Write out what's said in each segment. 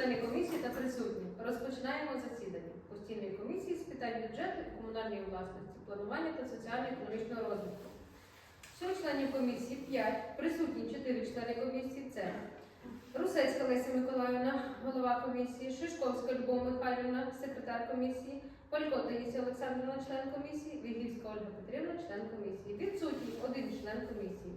члени комісії та присутні. Розпочинаємо засідання постійної комісії з питань бюджету комунальної власності, планування та соціально-економічного розвитку. Всього членів комісії 5, присутні 4 члени комісії. Це Русецька Леся Миколаївна, голова комісії, Шишковська Любов Михайлівна, секретар комісії, Палько Таїсія Олександрівна, член комісії, Вігівська Ольга Петрівна, член комісії. Відсутній один член комісії.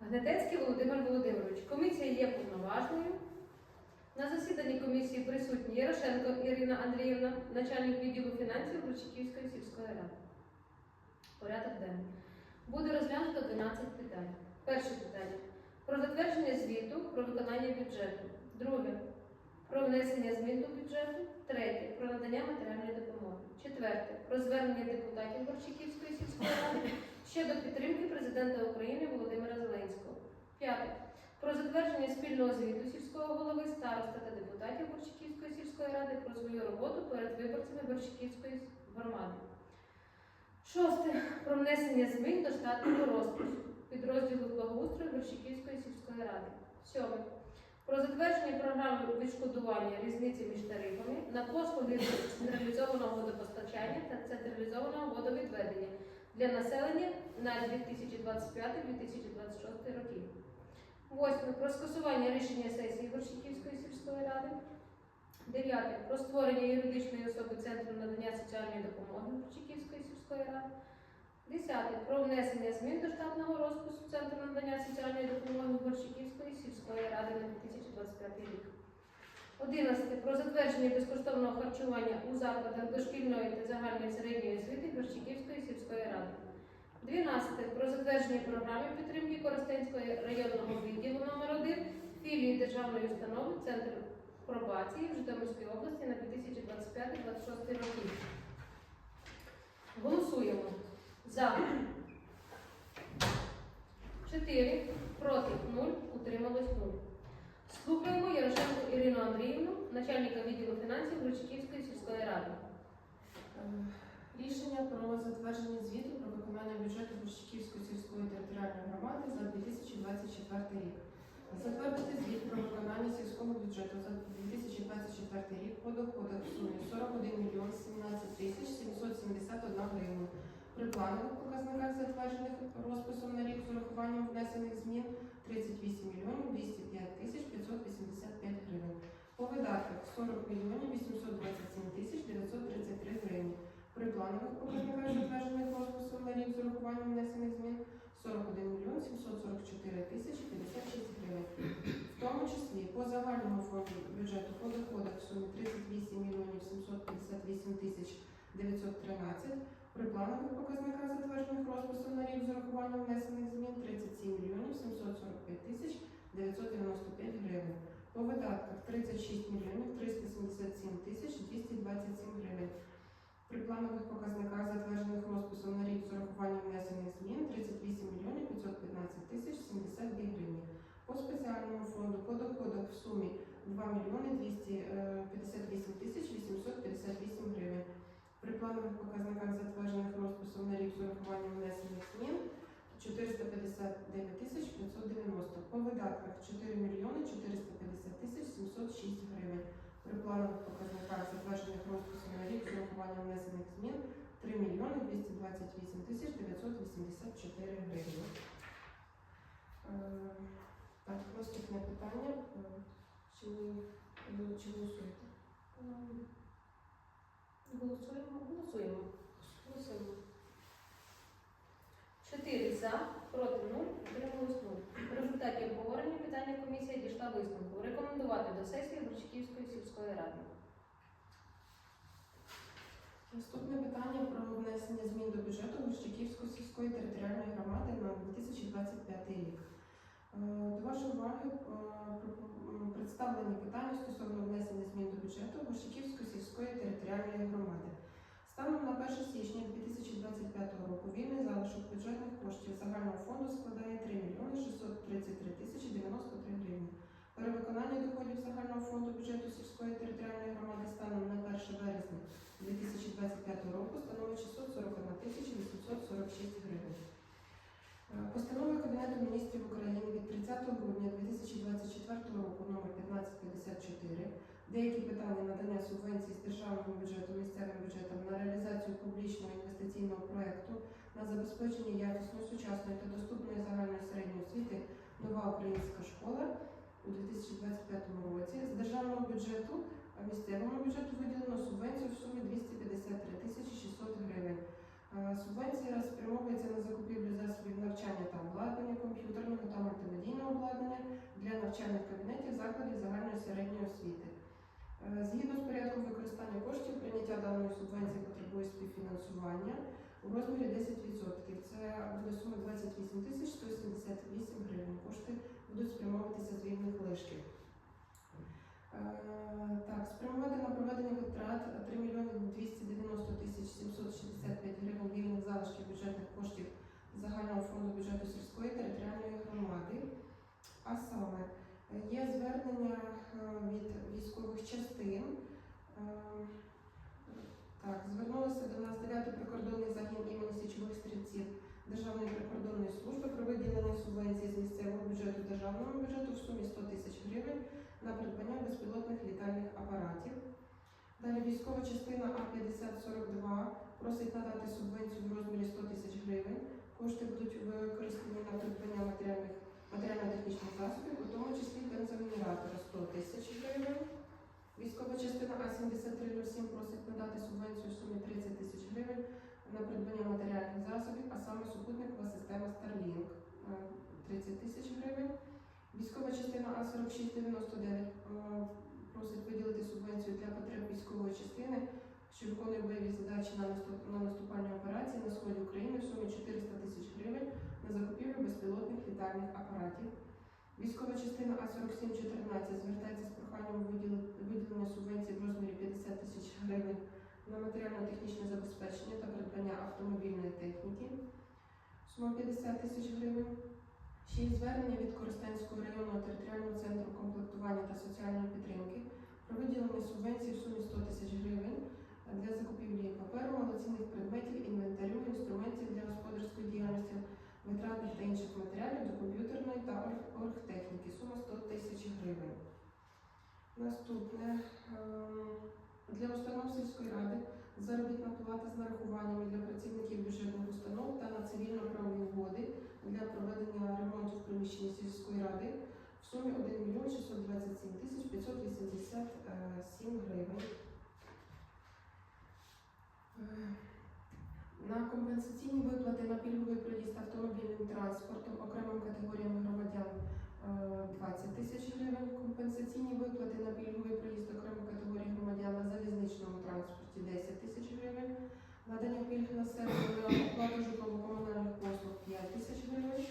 Гнедецький Володимир Володимирович. Комісія є повноважною. На засіданні комісії присутні Ярошенко Ірина Андріївна, начальник відділу фінансів Ручиківської сільської ради. Порядок денний. Буде розглянуто 12 питань. Перше питання про затвердження звіту про виконання бюджету. Друге про внесення змін до бюджету. Третє про надання матеріальної допомоги. Четверте про звернення депутатів Борчиківської сільської ради щодо підтримки президента України Володимира Зеленського. П'яте про затвердження спільного звіту сільського голови, староста та депутатів Борчиківської сільської ради про свою роботу перед виборцями Борчиківської громади. Шосте про внесення змін до штатного розпису підрозділу благоустрою Борщиківської сільської ради. Сьоме. Про затвердження програми відшкодування різниці між тарифами на послуги централізованого водопостачання та централізованого водовідведення для населення на 2025-2026 роки. Восьме. Про скасування рішення сесії Борщиківської сільської ради. Дев'яте. Про створення юридичної особи Центру надання соціальної допомоги Борщиківської сільської ради. Десяте. Про внесення змін до штатного розпису Центру надання соціальної допомоги Борщиківської сільської ради на 2025 рік. Одинадцяте. Про затвердження безкоштовного харчування у закладах дошкільної та загальної середньої освіти Борщиківської сільської ради. 12. Про затвердження програми підтримки Коростенського районного відділу номер 1 філії державної установи Центр пробації в Житомирській області на 2025-2026 роки. Голосуємо. За. 4. Проти 0. Утрималось 0. Слухаємо Ярошенко Ірину Андріївну, начальника відділу фінансів Ручківської сільської ради. Рішення про затвердження звіту про виконання бюджету Борщиківської сільської територіальної громади за 2024 рік. Затвердити звіт про виконання сільського бюджету за 2024 рік по доходах в сумі 41 мільйон 17 тисяч 771 гривень. При планових показниках затверджених розписом на рік 40 Показниках затверджених розписом на рік з урахуванням внесених змін 41 мільйон 744 тисячі 56 гривень. В тому числі по загальному фонду бюджету по доходах в сумі 38 мільйонів 758 тисяч 913, при планових показниках затверджених розписом на рік з урахуванням внесених змін 37 мільйонів 745 тисяч 995 гривень. По видатках 36 мільйонів 377 тисяч 227 гривень. При планових показниках, затверджених розписом на рік з урахуванням внесених змін 38 мільйонів 515 тисяч 72 гривні. По спеціальному фонду по доходах в сумі 2 мільйони 258 тисяч 858 гривень. При планових показниках, затверджених розписом на рік з урахуванням внесених змін 459 тисяч 590. По видатках 4 мільйони 450 тисяч 706 гривень. При планових показниках, затверджених розписом на рік з урахуванням внесених змін 3 мільйони 228 тисяч 984 гривні. Е, Так, наступне питання. Е, Чи ви е, чи голосуєте? Ем, Голосуємо, голосуємо. Голосуємо. 4 за, проти 0, утрималось 0. В результаті обговорення питання комісія дійшла висновку рекомендувати до сесії Борчиківської сільської ради. Наступне питання про внесення змін до бюджету Гущиківської сільської територіальної громади на 2025 рік. Е, До вашої уваги е, представлені питання стосовно внесення змін до бюджету Гущиківської сільської територіальної громади. Станом на 1 січня 2025 року вільний залишок бюджетних коштів загального фонду складає 3 мільйони 633 тисячі 93 гривні. Перевиконання доходів загального фонду бюджету сільської територіальної громади станом на 1 березня 2025 року становить 641 846 гривень. Е, Постанова Кабінету міністрів України від 30 грудня 2024 року номер 1554 деякі питання надання субвенцій з державного бюджету місцевим бюджетам на реалізацію публічного інвестиційного проекту на забезпечення якісної, сучасної та доступної загальної середньої освіти нова українська школа у 2025 році. З державного бюджету місцевому бюджету виділено субвенцію в сумі 253 тисячі 600 гривень. Е, Субвенція спрямовується на закупівлю засобів навчання та обладнання, комп'ютерного та мультимедійного обладнання для навчальних кабінетів закладів загальної середньої освіти. Е, Згідно з порядком використання коштів, прийняття даної субвенції потребує співфінансування у розмірі 10%. Це буде сума 28 тисяч 178 гривень. Кошти будуть спрямовуватися з вільних лишків. Е, Так, спрямувати на проведення витрат 3 мільйони 290 тисяч 765 гривень вільних залишків бюджетних коштів загального фонду бюджету сільської територіальної громади. А саме є звернення е, від військових частин. Е, Так, звернулися до нас 9 прикордонний загін імені січових стрільців Державної прикордонної служби про виділення субвенції з місцевого бюджету державному бюджету в сумі 100 тисяч гривень на придбання безпілотних літальних апаратів. Далі військова частина А5042 просить надати субвенцію в розмірі 100 тисяч гривень. Кошти будуть використані на придбання матеріально-технічних засобів, у тому числі бензогенератора 100 тисяч гривень. Військова частина А7307 просить надати субвенцію в сумі 30 тисяч гривень на придбання матеріальних засобів, а саме супутникова система Starlink е, 30 тисяч гривень. Військова частина А4699 е, просить виділити субвенцію для потреб військової частини, що виконує бойові задачі на наступальні операції на сході України в сумі 400 тисяч гривень на закупівлю безпілотних літальних апаратів. Військова частина А4714 звертається з проханням виділення субвенції в розмірі 50 тисяч гривень на матеріально-технічне забезпечення та придбання автомобільної техніки. Сума 50 тисяч гривень. Є звернення від Коростенського районного територіального центру комплектування та соціальної підтримки про виділення субвенції в сумі 100 тисяч гривень для закупівлі паперу, малоцінних предметів, інвентарю, інструментів для господарської діяльності, витратних та інших матеріалів до комп'ютерної та оргтехніки. Сума 100 тисяч гривень. Наступне ем, для установ сільської ради заробітна плата з нарахуваннями для працівників бюджетних установ та на цивільно-правові угоди для проведення ремонту в приміщенні сільської ради в сумі 1 мільйон 627 тисяч 587 гривень. Е, На компенсаційні виплати на пільговий проїзд автомобільним транспортом окремим категоріям громадян е, 20 тисяч гривень. Компенсаційні виплати на пільговий проїзд окремих категорій громадян на залізничному транспорті 10 тисяч гривень. Надання пільг населенню на оплату житлово-комунальних послуг 5 тисяч гривень.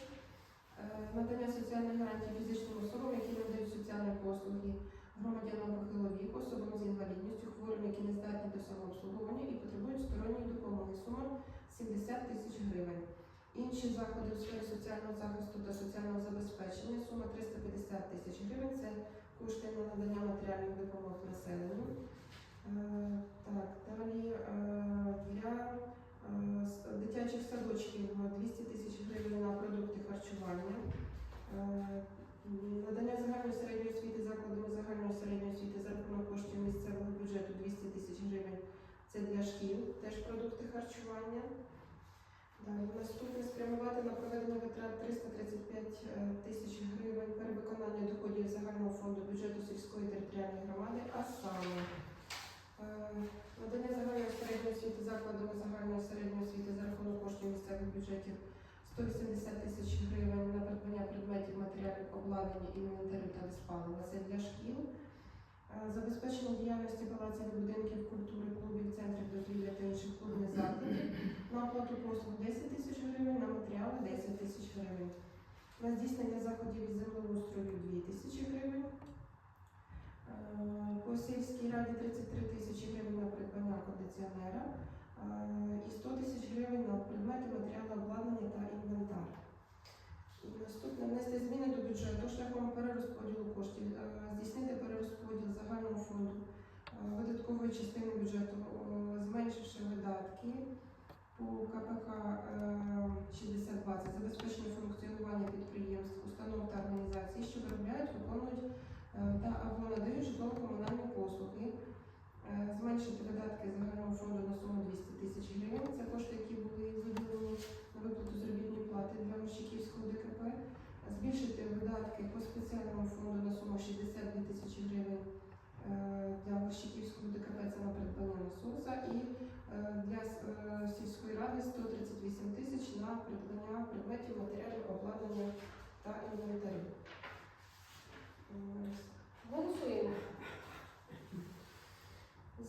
Е, Надання соціальних гарантій фізичним особам, які надають соціальні послуги громадянам похилого віку, особам з інвалідністю, хворим, які не здатні до самообслуговування і потребують сторонньої допомоги. Сума 70 тисяч гривень. Інші заходи у сфері соціального захисту та соціального забезпечення сума 350 тисяч гривень. Це кошти на надання матеріальних допомог населенню. Е, Так, далі е, для е, с- дитячих садочків 200 тисяч гривень на продукти харчування. Е, Надання загальної середньої освіти закладами загальної середньої освіти за рахунок коштів місцевого бюджету 200 тисяч гривень. Це для шкіл, теж продукти харчування. Далі наступне спрямувати на проведення витрат 335 е, тисяч гривень перевиконання доходів загального фонду бюджету сільської територіальної громади, а саме е, надання загальної середньої освіти закладами загальної середньої освіти за рахунок коштів місцевих бюджетів 180 тисяч гривень на придбання предметів матеріалів обладнання інвентарю та диспалива. Це для шкіл. Е, Забезпечення діяльності палаців будинків культури, клубів, центрів дозвілля та інших клубних закладів на оплату послуг 10 тисяч гривень, на матеріали 10 тисяч гривень. На здійснення заходів із землеустрою 2 тисячі гривень. Е, По сільській раді 33 тисячі гривень на придбання кондиціонера е, і 100 тисяч гривень на предмети, матеріали обладнання та інвентар. І Наступне внести зміни до бюджету шляхом перерозподілу коштів, е, здійснити перерозподіл загального фонду е, видаткової частини бюджету, е, зменшивши видатки по КПК е, 6020 забезпечення функціонування підприємств, установ та організацій, що виробляють, виконують е, та або надають житлово-комунальні послуги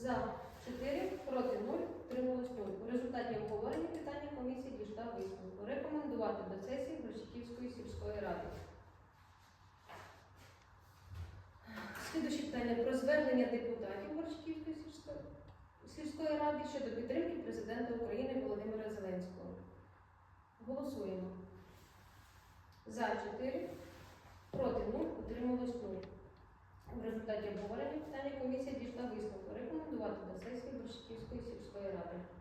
За 4, проти 0, утрималось 0. У результаті обговорення питання комісії дійшла висновку. Рекомендувати до сесії Борщиківської сільської ради. Слідуюче питання про звернення депутатів Борщиківської сільської, сільської ради щодо підтримки президента України Володимира Зеленського. Голосуємо. За 4, проти 0, утрималось 0. В результаті обговорення питання комісія дійшла висновку рекомендувати до сесії Борщиківської сільської ради.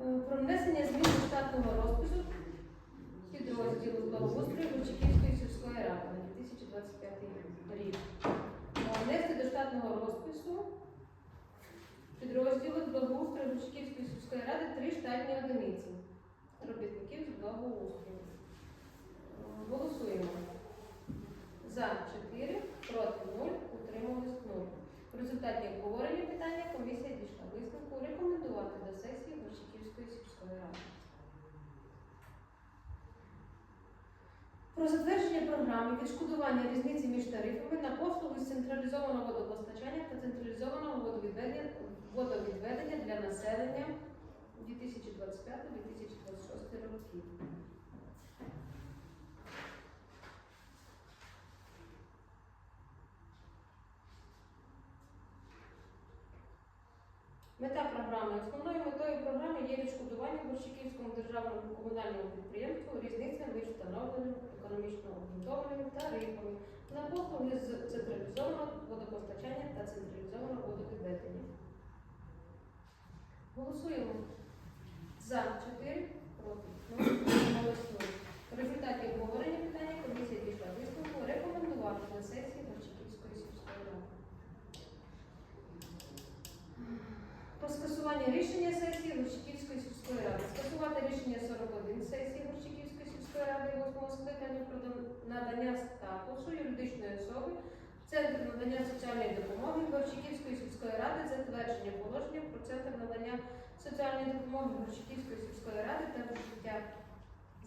Про внесення змін до штатного розпису підрозділу благоустрою Борщиківської сільської ради на 2025 рік. Е, Внести до штатного розпису підрозділу благоустрою Борщиківської сільської ради три штатні одиниці робітників з благоустрою. Е, Голосуємо. За 4, проти 0, утрималось 0. В результаті обговорення питання комісія дійшла висновку рекомендувати до сесії Борщиківської сільської ради. Про затвердження програми відшкодування різниці між тарифами на послуги з централізованого водопостачання та централізованого водовідведення, водовідведення для населення 2025-2026 років. Мета програми. Основною метою програми є відшкодування Борщиківському державному комунальному підприємству різниці між встановленими економічно обґрунтованими тарифами на послуги з централізованого водопостачання та централізованого водовідведення. Голосуємо. За 4, проти 0, утрималось 0. В результаті обговорення питання комісія дійшла висновку рекомендувати на сесії Борщиківської сільської ради. Про скасування рішення сесії Горчаківської сільської ради. Скасувати рішення 41 сесії Ради 8 скликання про надання статусу юридичної особи Центр надання соціальної допомоги Горчаківської сільської ради, затвердження положення про центр надання соціальної допомоги Горчаківської сільської ради та вжиття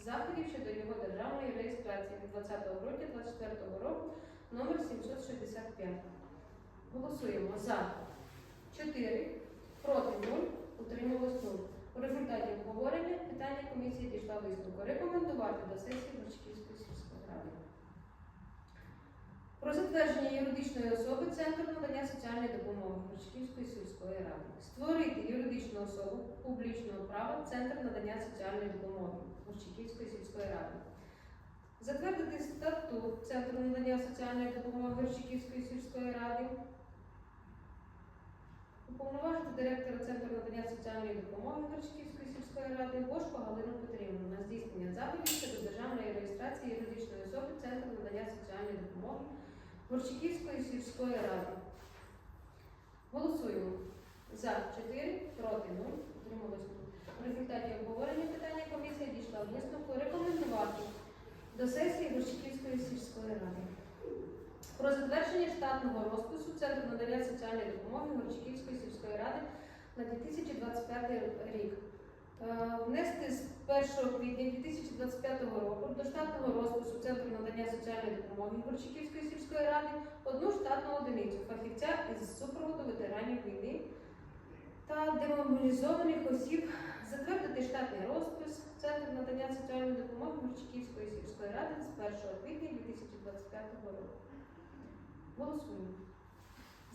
заходів щодо його державної реєстрації від 20 грудня 2024 року номер 765. Голосуємо за 4, проти 0, утрималось 0. У результаті обговорення питання комісії дійшла висновку рекомендувати до сесії Борчківської сільської ради. Про затвердження юридичної особи Центру надання соціальної допомоги Борчківської сільської ради. Створити юридичну особу публічного права Центр надання соціальної допомоги Борчківської сільської ради. Затвердити статут Центру надання соціальної допомоги Борчківської сільської ради. Уповноважити директора Центру надання соціальної допомоги Горчківської сільської ради Бошко Галину Петрівну на здійснення заходів щодо державної реєстрації юридичної особи Центру надання соціальної допомоги Горчиківської сільської ради. Голосуємо за 4, проти 0, утрималось 0. В результаті обговорення питання комісія дійшла висновку рекомендувати до сесії Горчиківської сільської ради. Про затвердження штатного розпису Центру надання соціальної допомоги Горчиківської сільської ради на 2025 рік. Е, Внести з 1 квітня 2025 року до штатного розпису Центру надання соціальної допомоги Горчиківської сільської ради одну штатну одиницю фахівця із супроводу ветеранів війни та демобілізованих осіб, затвердити штатний розпис Центру надання соціальної допомоги Горчиківської сільської ради з 1 квітня 2025 року. Голосуємо.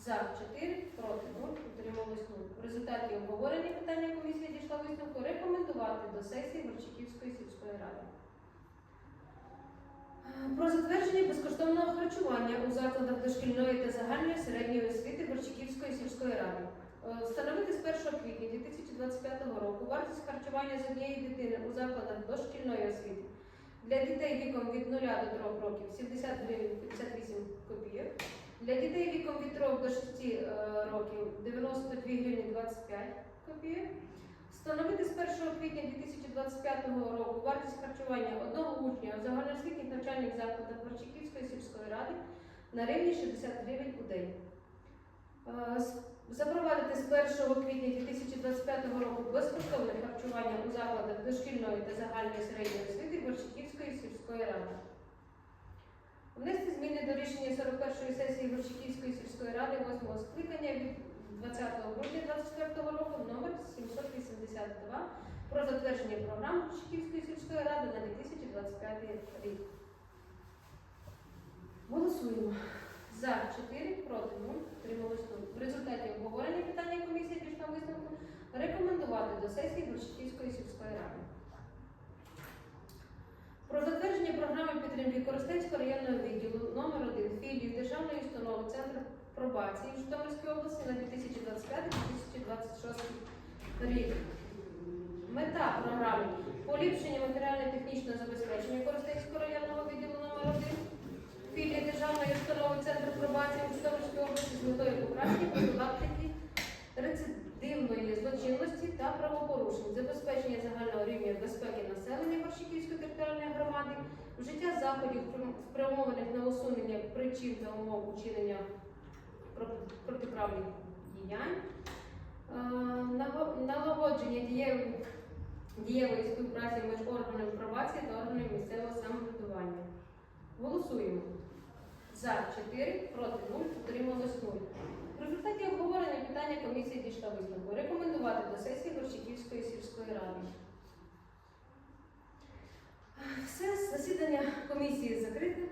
За 4, проти 0, утрималось 0. В результаті обговорення питання комісія дійшла висновку рекомендувати до сесії Горчаківської сільської ради. Е, Про затвердження безкоштовного харчування у закладах дошкільної та загальної середньої освіти Горчаківської сільської ради. Е, Встановити з 1 квітня 2025 року вартість харчування з однієї дитини у закладах дошкільної освіти для дітей віком від 0 до 3 років 70 гривень 58 копійок. Для дітей віком від 3 до 6 е, років 92 гривні 25 копійок. Встановити з 1 квітня 2025 року вартість харчування одного учня у загальноосвітніх навчальних закладах Горчаківської сільської ради на рівні 60 гривень у день. Е, Запровадити з 1 квітня 2025 року безкоштовне харчування у закладах дошкільної та загальної середньої освіти Сільської ради. Внести зміни до рішення рішення 41-ї сесії Горчаківської сільської ради 8 скликання від 20 грудня 2024 року номер 782 про затвердження програми Горчаківської сільської ради на 2025 рік. Голосуємо. За 4, проти 0, утрималось 0. В результаті обговорення питання комісія пішла висновку рекомендувати до сесії Борщаківської сільської ради. Про затвердження програми підтримки Коростенського районного відділу номер 1 філії Державної установи Центру пробації Житомирської області на 2025-2026 рік. Мета програми поліпшення матеріально-технічного забезпечення Коростенського районного відділу номер 1 філії Державної установи Центру пробації у Житомирській області з метою покращення профілактики рецидивної злочинності та правопорушень, забезпечення загального рівня безпеки населення Борщиківської територіальної громади, вжиття заходів, спрямованих на усунення причин та умов учинення протиправних діянь, е, налагодження дієвої, дієвої співпраці між органами пробації та органами місцевого самоврядування. Голосуємо. За 4, проти 0, утрималось 0. В результаті обговорення питання комісії дійшла висновку. Рекомендувати до сесії Горщиківської сільської ради. Все, засідання комісії закрите.